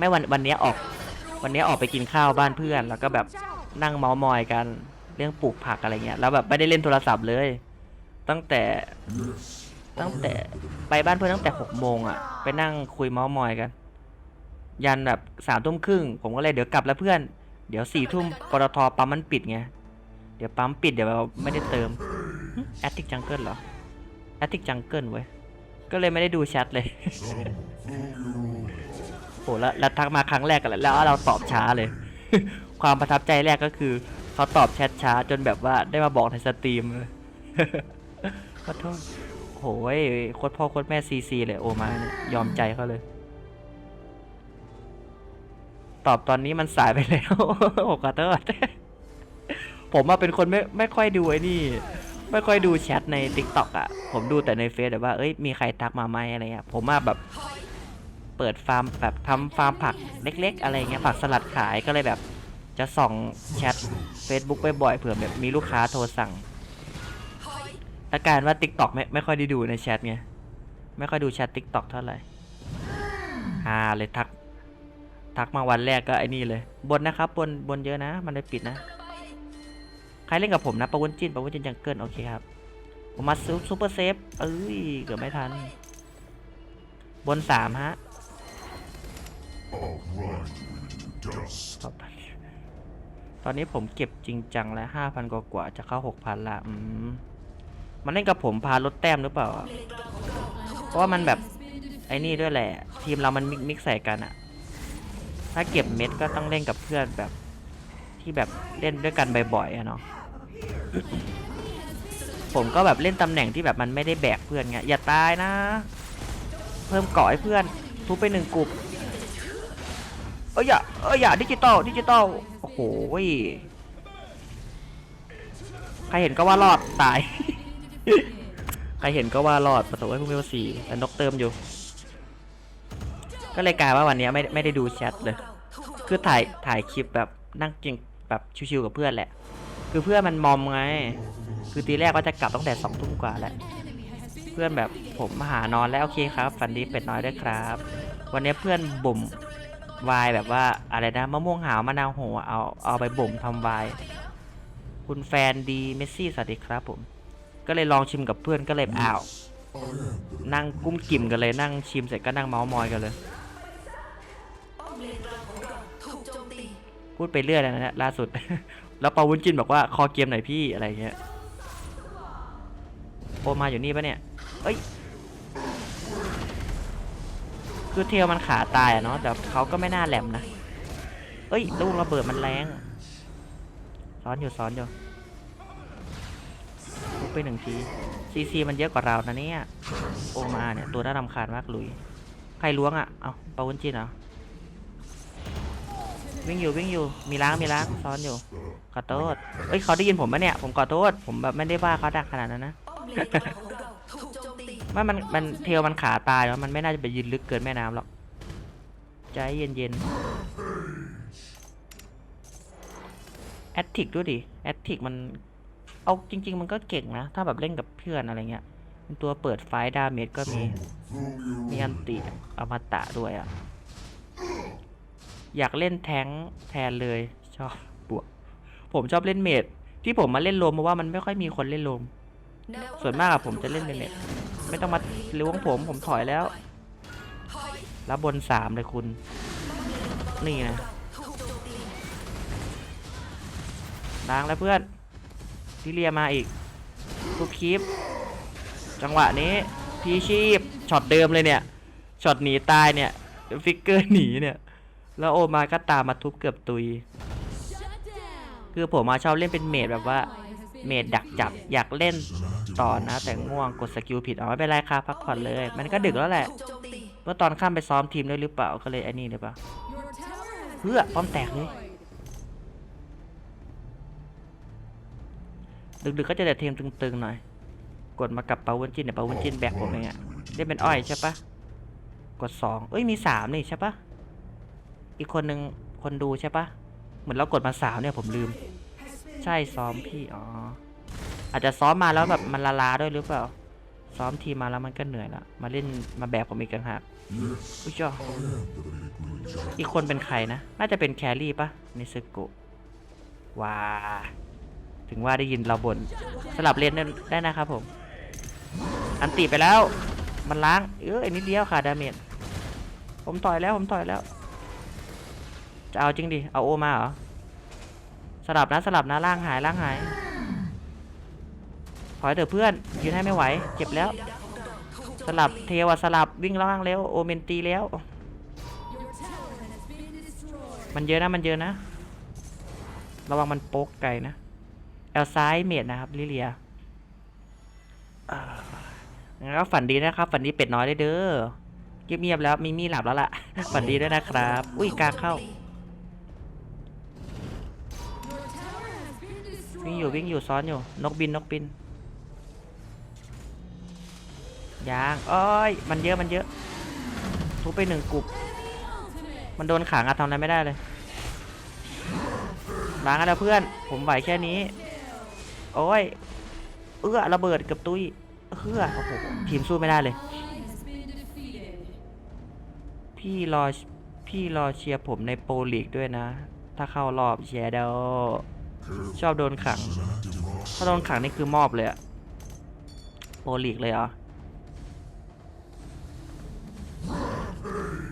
ไม่วันวันนี้ออก วันนี้ออกไปกินข้าวบ้านเพื่อน แล้วก็แบบนั่งเมาส์มอยกันเรื่องปลูกผักอะไรเงี้ยแล้วแบบไม่ได้เล่นโทรศัพท์เลย ตั้งแต่ตั้งแต่ไปบ้านเพื่อนตั้งแต่หกโมงอะไปนั่งคุยเมาส์มอยกัน ยันแบบสามทุ่มครึ่งผมก็เลยเดี๋ยวกลับแล้วเพื่อน เดี๋ยวสี่ทุ่มปตทปั๊มมันปิดไงเดี๋ยวปั๊มปิดเดี๋ยวเราไม่ได้เติมแอตติกจังเกิลเหรอแอตติกจังเกิลเว้ยก็เลยไม่ได้ดูแชทเลย โหแล้วแล้วทักมาครั้งแรกกันแล้วเราตอบช้าเลย ความประทับใจแรกก็คือเขาตอบแชทช้าจนแบบว่าได้มาบอกในสตรีมเลยขอโทษโหยโคตรพ่อโคตรแม่ซีซีเลยโอมาเนี่ยยอมใจเขาเลย ตอบตอนนี้มันสายไปแล้วผมขอโทษผมอะเป็นคนไม่ไม่ค่อยดูไอ้นี่ ไม่ค่อยดูแชทใน t ิ k t o k อะ ผมดูแต่ในเฟซแบบว่าเอ้ยมีใครทักมาไหมอะไรเงี้ยผมว่าแบบ เปิดฟาร์มแบบทำฟาร์มผักเล็ก ๆ อะไรเงี้ยผักสลัดขายก็เลยแบบ จะส่องแชท Facebook บ่อยๆเผื่อแบบมีลูกค้าโทรสั่งแต่การว่า t ิ k t o k ไม่ไม่ค่อยได้ดูในแชทไงไม่ค่อยดูแชท t ิ k t o k เท่าไหร่อ่าเลยทัก ทักมาวันแรกก็ไอ้นี่เลย บนนะครับ บนบนเยอะนะ มันได้ปิดนะ ใครเล่นกับผมนะปะวุ้นจินปะวุ้นจินจังเกิลโอเคครับผมมาซูซูเปอร์เซฟ เอ้ย เกือบไม่ทัน บนสามฮะ ครับตอนนี้ผมเก็บจริงจังแล้วห้าพันกว่าจะเข้าหกพันละอืมมันเล่นกับผมพาลดแต้มหรือเปล่า เพราะว่ามันแบบไอ้นี่ด้วยแหละ ทีมเรามันมิกมิกใส่กันอะถ้าเก็บเม็ดก็ต้องเล่นกับเพื่อนแบบที่แบบเล่นด้วยกันบ่อยๆอะเนาะผมก็แบบเล่นตำแหน่งที่แบบมันไม่ได้แบกเพื่อนไงอย่าตายนะ เพิ่มเกาะให้เพื่อนทุบไปหนึ่งกลุ่ม เอ้ยอย่าเอ้ยอย่าดิจิตอลดิจิตอลโอ้โหยใครเห็นก็ว่ารอดตาย ใครเห็นก็ว่ารอดประสบไว้พวกเวลสี่แต่นกเติมอยู่ ก็เลยกลายว่าวันนี้ไม่ไม่ได้ดูแชทเลย คือถ่ายถ่ายคลิปแบบนั่งกินแบบชิวๆกับเพื่อนแหละ คือเพื่อนมันมอมไง คือทีแรกก็จะกลับตั้งแต่สองทุ่มกว่าแหละ เพื่อนแบบผมมาหานอนแล้วโอเคครับ ฝันดีเป็ดน้อยด้วยครับ วันนี้เพื่อนบ่ม วายแบบว่าอะไรนะมะม่วงหาวมะนาวโหเอาเอาไปบ่มทำวายคุณแฟนดีเมสซี่สวัสดีครับผม ก็เลยลองชิมกับเพื่อนก็เลยอ้าว นั่งกุ้มกิ่มกันเลยนั่งชิมเสร็จก็นั่งเมาส์มอยกันเลยพูดไปเรื่อยแล้วนะเนี่ยล่าสุด แล้วปาวุ้นจินบอกว่าคอเกมหน่อยพี่อะไรเงี้ยโอมาอยู่นี่ปะเนี่ยเอ้ย คือเทลมันขาตายอะเนาะแต่เขาก็ไม่น่าแหลมนะเอ้ยลูกระเบิดมันแรงซ้อนอยู่ซ้อนอยู่ลุกไปหนึ่งทีซีซีมันเยอะกว่าเรานะเนี่ยโอมาเนี่ยตัวน่ารำคาญมากลุยใครล้วงอะ่ะเอาปาวุ้นจินเหรอวิ่งอยู่วิ่งอยู่มีล้างมีล้างซ้อนอยู่ขอโทษเอ้ยเขาได้ยินผมปะเนี่ยผมขอโทษผมแบบไม่ได้ว่าเขาดักขนาดนั้นนะ ไม่มันมันเทลมันขาตายแล้วมันไม่น่าจะไปยืนลึกเกินแม่น้ำหรอกใจเย็นๆแอตติกด้วยดิแอตติกมันเอาจริง ๆ มันก็เก่งนะ ถ้าแบบเล่นกับเพื่อนอะไรเงี้ยเป็นตัวเปิดไฟดาเมจก็มี มีอันติอมตะด้วยอะ อยากเล่นแท้งแทนเลยชอบบวก ผมชอบเล่นเมดที่ผมมาเล่นโรมเพราะว่ามันไม่ค่อยมีคนเล่นโรมส่วนมากอะผมจะเล่นเมด ไม่ต้องมาล้วงผมผมถอยแล้วแล้วบนสามเลยคุณ นี่นะล้างแล้วเพื่อนที่เรียมาอีกทุกคลิป จังหวะนี้พีชีพช็อตเดิมเลยเนี่ยช็อตหนีตายเนี่ยฟิกเกอร์หนีเนี่ย แล้วโอมาก็ตามมาทุบเกือบตุย คือผมมาชอบเล่นเป็นเมดแบบว่า เมดดักจับอยากเล่น ต่อนะ แต่ง่วงกดสกิลผิดเอาไม่เป็นไรครับพักผ่อนเลย มันก็ดึกแล้วแหละเมื่อตอนข้ามไปซ้อมทีมด้วยหรือเปล่าก็เลยไอ้นี่หรือเปล่าเพื่อป้อมแตกเลยดึกๆก็จะแต่ทีมตึงๆหน่อย กดมากับเปาวันจินเนี่ยเปาวันจินแบกผมเองอะเล่นเป็นอ้อยใช่ปะกดสองเอ้ยมีสามนี่ใช่ปะอีกคนนึงคนดูใช่ปะเหมือนเรากดมาสามเนี่ยผมลืม ใช่ซ้อมพี่อ๋อ อาจจะซ้อมมาแล้วแบบมันละลาด้วยหรือเปล่า ซ้อมทีมาแล้วมันก็เหนื่อยละมาเล่นมาแบกผมอีกต่างหากอุ้ยจ้าอีกคนเป็นใครนะ น่าจะเป็นแครี่ปะนิซึโกะว้าถึงว่าได้ยินเราบน่นสลับเลนได้ได้นะครับผม อันติไปแล้ว มันล้าง เออไอ้นิดเดียวค่ะดาเมจผมต่อยแล้วผมต่อยแล้ว จะเอาจริงดิ เอาโอมาเหรอ สลับนะสลับนะล่างหายล่างหาย ถอยเถอะเพื่อนยืนให้ไม่ไหว เจ็บแล้ว สลับเทวอะสลับวิ่งล่างแล้วโอเมนตีแล้ว มันเยอะนะมันเยอะนะ ระวังมันโป๊กไกลนะแอลซ้ายเมดนะครับลิเลียงั้นก็ฝันดีนะครับ ฝันดีเป็ดน้อยได้เด้อเงียบๆแล้วมีมี่หลับแล้วล่ะ ฝันดีด้วยนะครับ อุ้ยกาเข้า วิ่งอยู่วิ่งอยู่ซ้อนอยู่ นกบินนกบิน ยางอ้อยมันเยอะมันเยอะ ทุบไปหนึ่งกลุ่มมันโดนขังอะทำอะไรไม่ได้เลยล้างกันแล้วเพื่อน ผมไหวแค่นี้ โอ้ย เอื้อระเบิดกับตุ้ยเอื้อโอ้โหทีมสู้ไม่ได้เลย พี่รอพี่รอเชียร์ผมในโปรลีกด้วยนะ ถ้าเข้ารอบเชียร์เดวชอบโดนขัง ถ้าโดนขังนี่คือมอบเลยอะโปรลีกเลยเหรอ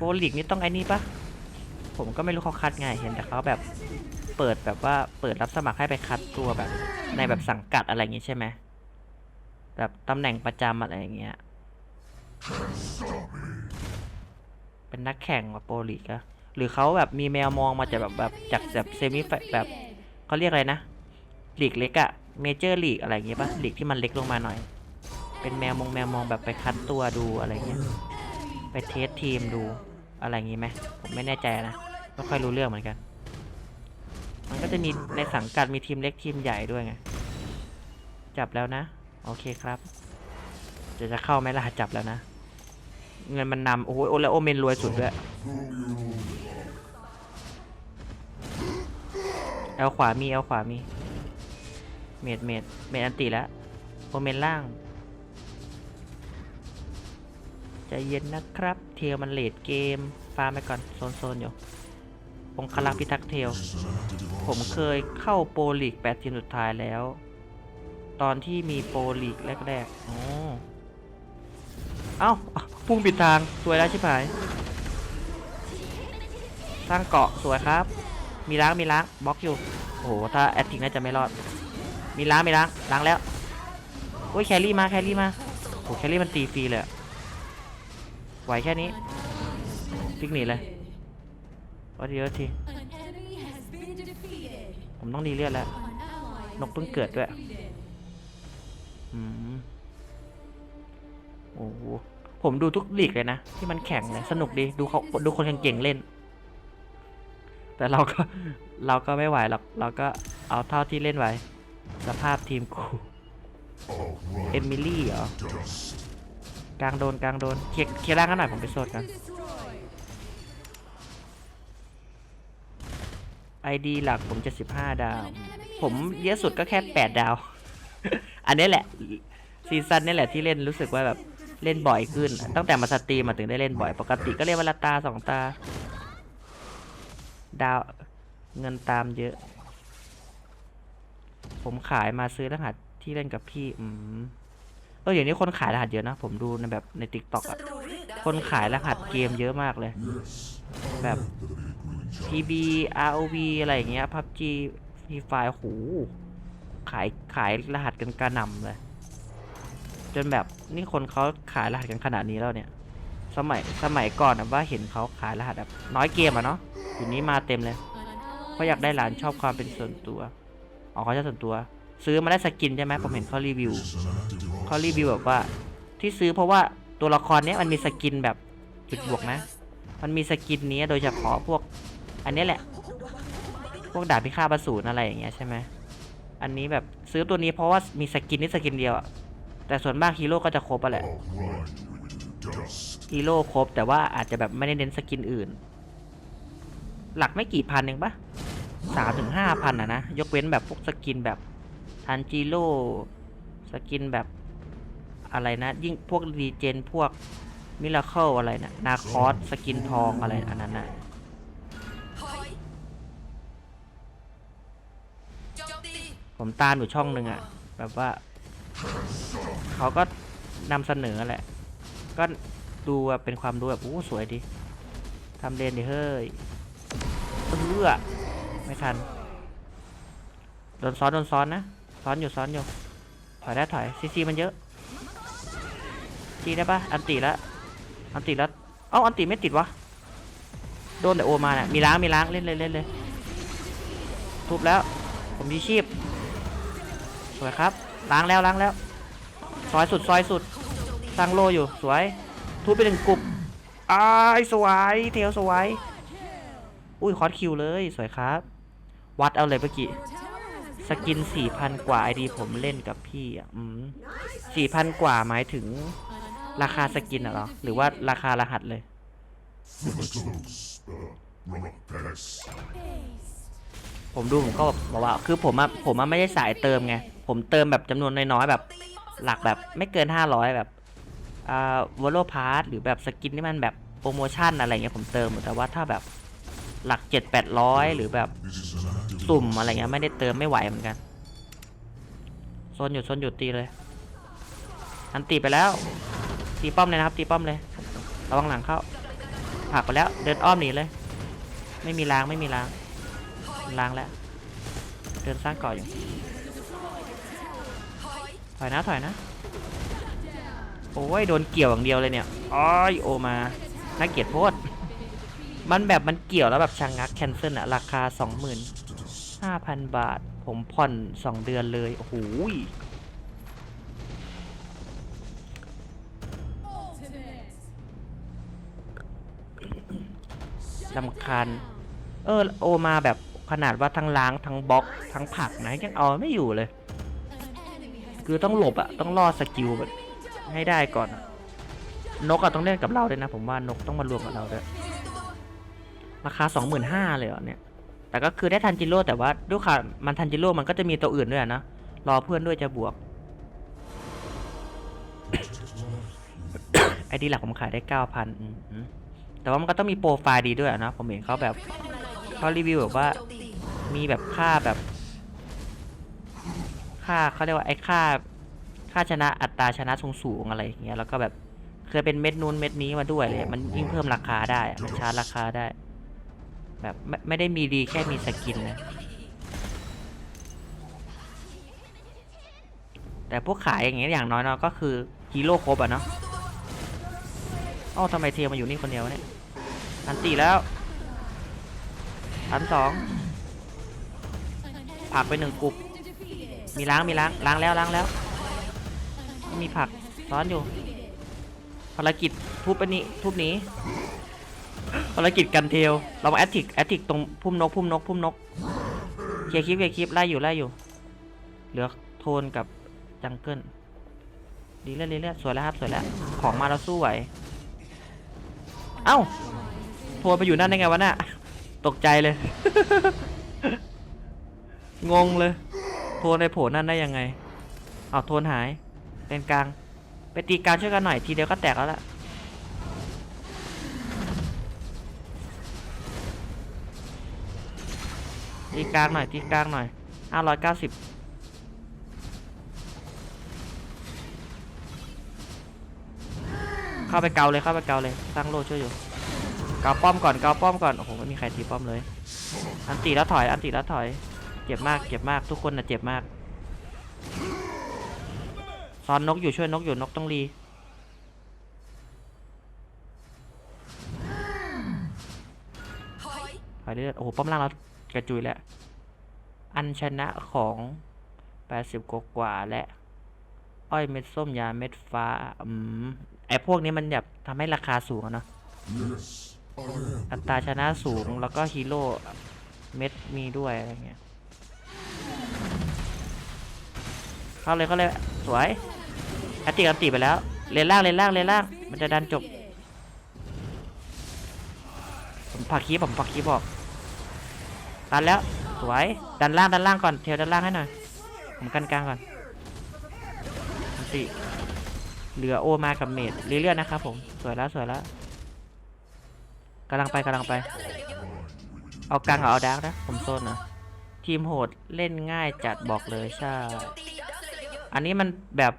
โปรลีกนี่ต้องไอ้นี่ปะผมก็ไม่รู้เขาคัดไงเห็นแต่เขาแบบเปิดแบบว่าเปิดรับสมัครให้ไปคัดตัวแบบ ในแบบสังกัดอะไรอย่างงี้ใช่ไหมแบบตำแหน่งประจำอะไรอย่างเงี้ยเป็นนักแข่งว่ะโปรลีกอะหรือเขาแบบมีแมวมองมาจากแบบแบบจากแบบเซมิแบบเขาเรียกอะไรนะลีกเล็กอะเมเจอร์ลีกอะไรอย่างเงี้ยปะลีกที่มันเล็กลงมาหน่อย เป็นแมวมองแมวมองแบบไปคัดตัวดูอะไรเงี้ยไปเทสทีมดู อะไรงี้ไหมผมไม่แน่ใจนะไม่ค่อยรู้เรื่องเหมือนกัน มันก็จะมีในสังกัดมีทีมเล็กทีมใหญ่ด้วยไงจับแล้วนะ โอเคครับ จะจะเข้าไหมล่ะจับแล้วนะ เงินมันนำโอ้โหโอแล้วโอเมนรวยสุดด้วยแอลขวามีแอลขวามี เมดเมดเมดอันติแล้วโอเมนล่าง ใจเย็นนะครับ เทลมันเลดเกม ฟาร์มไปก่อนโซนโซนอยู่องคลักพิทักษ์เทล ผมเคยเข้าโปรลีกแปดทีมสุดท้ายแล้ว ตอนที่มีโปรลีกแรกๆอ๋อเอ้า พุ่งปิดทาง สวยแล้วชิบหายสร้างเกาะสวยครับ มีล้างมีล้างบล็อกอยู่ โอ้โห ถ้าแอดทิงน่าจะไม่รอด มีล้างมีล้างล้างแล้ว โอ้ยแครี่มาแครี่มาโอ้แครี่มันตีฟรีเลยอะ ไหวแค่นี้พลิกหนีเลยวัดเยอะทีผมต้องดีเลือดแล้ว นกเพิ่งเกิดด้วยอืมโอ้โหผมดูทุกลีกเลยนะ ที่มันแข่งเลยสนุกดีดูเขาดูคนเก่งๆเล่น แต่เราก็เราก็ไม่ไหวหรอกเราก็เอาเท่าที่เล่นไหวสภาพทีมกูเอมิลี่เหรอ กลางโดนกลางโดนเคลียร์เคลียร์ร่างกันหน่อยผมไปโซดกันไอดีหลักผมจะ15ดาว ผมเยอะสุดก็แค่8ดาว อันนี้แหละซีซั่นนี่แหละที่เล่นรู้สึกว่าแบบเล่นบ่อยขึ้น ตั้งแต่มาสตรีมมาถึงได้เล่นบ่อยปกติก็เล่นวันละตาสองตา ดาวเงินตามเยอะ ผมขายมาซื้อรหัสที่เล่นกับพี่ อืม เอออย่างนี้คนขายรหัสเยอะนะ ผมดูในแบบในติ๊กต็อกอะคนขายรหัสเกมเยอะมากเลย แบบ PB ROV อะไรอย่างเงี้ย PUBG Free Fire โหขายขายรหัสกันกระหน่ำเลย จนแบบนี่คนเขาขายรหัสกันขนาดนี้แล้วเนี่ย สมัยสมัยก่อนนะว่าเห็นเขาขายรหัสแบบน้อยเกมอะเนาะอยู่นี้มาเต็มเลยเพราะอยากได้หลานชอบความเป็นส่วนตัวอ๋อเขาชอบส่วนตัว ซื้อมาได้สกินใช่ไหมผมเห็นเขารีวิว เขารีวิวแบบว่า ที่ซื้อเพราะว่าตัวละครเนี้ยมันมีสกินแบบจุดบวกนะ มันมีสกินนี้โดยเฉพาะพวก อันนี้แหละ พวกดาบพิฆาตอสูรอะไรอย่างเงี้ยใช่ไหมอันนี้แบบซื้อตัวนี้เพราะว่ามีสกินนี้สกินเดียวแต่ส่วนมากฮีโร่ก็จะครบอะแหละฮีโร่ครบแต่ว่าอาจจะแบบไม่ได้เน้นสกินอื่น หลักไม่กี่พันเองปะสามถึงห้าพันอะนะ ยกเว้นแบบพวกสกินแบบทันจิโร่สกินแบบ อะไรนะ ยิ่งพวกรีเจนพวกมิราเคิลอะไรนะนาคอสสกินทองอะไรอันนั้นนะผมตามอยู่ช่องหนึ่งอะแบบว่า เขาก็นำเสนอแหละ ก็ดูเป็นความรู้แบบอู้สวยดีทำเลนดิเฮ้ยเอื้อไม่ทันโดนซ้อนโดนซ้อนนะ ซ้อนอยู่ซ้อนอยู่ ถอยได้ถอยซีซีมันเยอะ จีได้ปะอันติแล้วอันติแล้วเอ้าอันติไม่ติดวะโดนแต่โอมาเนี่ยมีล้างมีล้างเล่นเลยเล่นเลยทุบแล้ว ผมมีชีพสวยครับล้างแล้วล้างแล้ว ซอยสุดซอยสุดสร้างโลอยู่สวย ทุบไปหนึ่งกลุ่มอ้ายสวยเทลสวยอุ้ยคอสคิวเลยสวยครับ วัดเอาเลยเมื่อกี้สกินสี่พันกว่าไอดีผมเล่นกับพี่อะสี่พันกว่าหมายถึง ราคาสกินอะเหรอ หรือว่าราคารหัสเลย Close, uh, rock pass. ผมดูผมก็บอกว่าคือผมอะผมอะไม่ได้สายเติมไง ผมเติมแบบจำนวนน้อยๆแบบ หลักแบบไม่เกินห้าร้อยแบบอ่าวอลโลพาร์หรือแบบสกินที่มันแบบโปรโมชั่นอะไรเงี้ยผมเติมแต่ว่าถ้าแบบหลักเจ็ดแปดร้อยหรือแบบ This is an active สุ่มอะไรเงี้ยไม่ได้เติมไม่ไหวเหมือนกันโซนหยุดโซนหยุดตีเลยอันตีไปแล้ว ตีป้อมเลยนะครับตีป้อมเลยระวังหลังเข้าผลักไปแล้วเดินอ้อมหนีเลย ไม่มีล้างไม่มีล้างล้างแล้วเดินสร้างก่ออยู่ถอยนะถอยนะโอ้ยโดนเกี่ยวอย่างเดียวเลยเนี่ยอ้อยโอมาน่าเกลียดโพดมันแบบมันเกี่ยวแล้วแบบชะงงักแคนเซิลอะราคาสองหมื่นห้าพันบาท ผมผ่อนสองเดือนเลย โอ้โห ลำคาญ เออโอมาแบบขนาดว่าทั้งล้างทั้งบล็อกทั้งผักนะยังเอาไม่อยู่เลย คือต้องหลบอะต้องรอดสกิลให้ได้ก่อน นกอะต้องเล่นกับเราด้วยนะ ผมว่านกต้องมารวมกับเราด้วยราคาสองหมื่นห้าเลยเหรอเนี่ย แต่ก็คือได้ทันจิโร่แต่ว่าด้วยค่ะมันทันจิโร่มันก็จะมีตัวอื่นด้วยนะ รอเพื่อนด้วยจะบวก ไอดีหลักผมขายได้เก้าพัน แต่ว่ามันก็ต้องมีโปรไฟล์ดีด้วยนะผมเห็นเขาแบบเขารีวิวแบบว่ามีแบบค่าแบบ ค่าเขาเรียกว่าไอ้ค่า ค่าชนะอัตราชนะสูงสูงอะไรอย่างเงี้ยแล้วก็แบบเคยเป็นเม็ดนู้นเม็ดนี้มาด้วยเลยมันยิ่งเพิ่มราคาได้มันชาร์จราคาได้ แบบไม่ไม่ได้มีดีแค่มีสกินนะแต่พวกขายอย่างเงี้ยอย่างน้อยเนาะก็คือฮีโร่ครบอะเนาะ อ้าทำไมเทียมาอยู่นี่คนเดียวเนี่ย อันตีแล้ว อันสองผักไปหนึ่งกลุ่มมีล้างมีล้างล้างแล้วล้างแล้ว มีผักซ้อนอยู่ภารกิจทุบอันนี้ทุบหนี้ภารกิจกันเทลเรามาแอตติกแอตติกตรงพุ่มนกพุ่มนกพุ่มนกเคลียร์คลิปเคลียร์คลิปไล่อยู่ไล่อยู่ เหลือโทนกับจังเกิลดีเรื่อยๆเรื่อยๆสวยแล้วครับสวยแล้วของมาเราสู้ไหว เอ้าโผล่ไปอยู่นั่นได้ไงวะน่ะตกใจเลย งงเลย โทนในโผล่นั่นได้ยังไงเอาโทนหาย เป็นกลาง ไปตีกลางช่วยกันหน่อยทีเดียวก็แตกแล้วล่ะตีกลางหน่อยตีกลางหน่อยห้าร้อยเก้าสิบ เข้าไปเกาเลยเข้าไปเกาเลยตั้างโลช่วยอยู่ เกาป้อมก่อนเกาป้อมก่อนโอ้โหไม่มีใครตีป้อมเลย อันตีแล้วถอยอันตีแล้วถอยเจ็บมากเจ็บมากทุกคนนะเจ็บมากซ้อนนกอยู่ช่วยนกอยู่นกต้องรีถอยเรื่อยๆโอ้โหป้อมล่างเรากระจุยแล้วอันชนะของ80กว่ากว่าและ อ้อยเม็ดส้มยาเม็ดฟ้า อืม ไอพวกนี้มันแบบทำให้ราคาสูงอะเนาะ Yes, อัตราชนะสูงแล้วก็ฮีโร่เม็ดมีด้วยอะไรเงี้ย เข้าเลยเข้าเลยสวยแอตติกันตีไปแล้ว เลนล่างเลนล่างเลนล่าง มันจะดันจบ ผมผักคีบผมผักคีบบอกดันแล้ว สวย ดันล่างดันล่างก่อน เทลดันล่างให้หน่อย ผมกันกลางก่อนอันติ เหลือโอมากับเมดเรื่อยๆนะครับผมสวยแล้วสวยแล้วกำลังไปกำลังไป เอากลางกับเอาดาร์กนะผมโซนนะทีมโหดเล่นง่ายจัดบอกเลยใช่อันนี้มันแบบ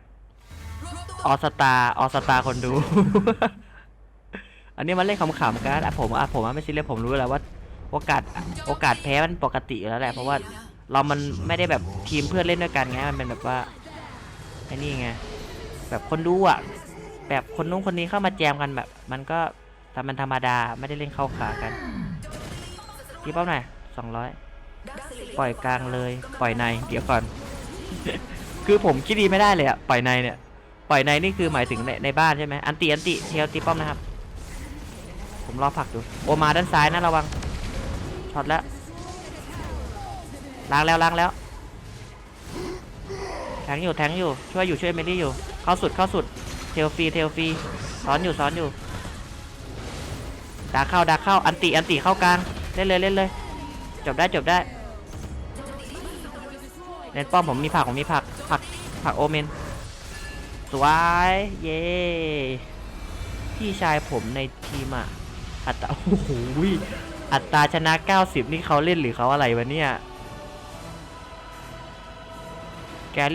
ออสตาออสตาคนดู อันนี้มันเล่นขำๆกันอะผมอะผมอะไม่ซีเรียสผมรู้แล้วว่า โอกาสโอกาสแพ้มันปกติอยู่แล้วแหละเพราะว่าเรามันไม่ได้แบบทีมเพื่อนเล่นด้วยกันไงมันเป็นแบบว่าไอ้นี่ไง แบบคนดูอะ แบบคนนู้นคนนี้เข้ามาแจมกันแบบ มันก็แต่มันธรรมดาไม่ได้เล่นเข้าขากันที่เป้าหน่อยสองร้อยปล่อยกลางเลย ปล่อยใน เดี๋ยวก่อน คือผมคิดดีไม่ได้เลยอะปล่อยในเนี่ย ปล่อยในนี่คือหมายถึงในในบ้านใช่ไหมอันติอันติเทลตีป้อมนะครับ ผมรอผักดูโอมาด้านซ้ายนะระวังช็อตแล้วล้างแล้วล้างแล้วแทงอยู่แทงอยู่ช่วยอยู่ช่วยเมลี่อยู่ เข้าสุดเข้าสุดเทลฟรีเทลฟรีซ้อนอยู่ซ้อนอยู่ดาเข้าดาเข้าอันติอันติเข้ากลางเล่นเลยเล่นเลย จบได้จบได้เล่นป้อมผมมีผักผมมีผักผักผักโอเมนสวยเย้พี่ชายผมในทีมอะอัตราโอ้โหอัตราชนะ 90 นี่เขาเล่นหรือเขาอะไรวะเนี่ยแกเล่น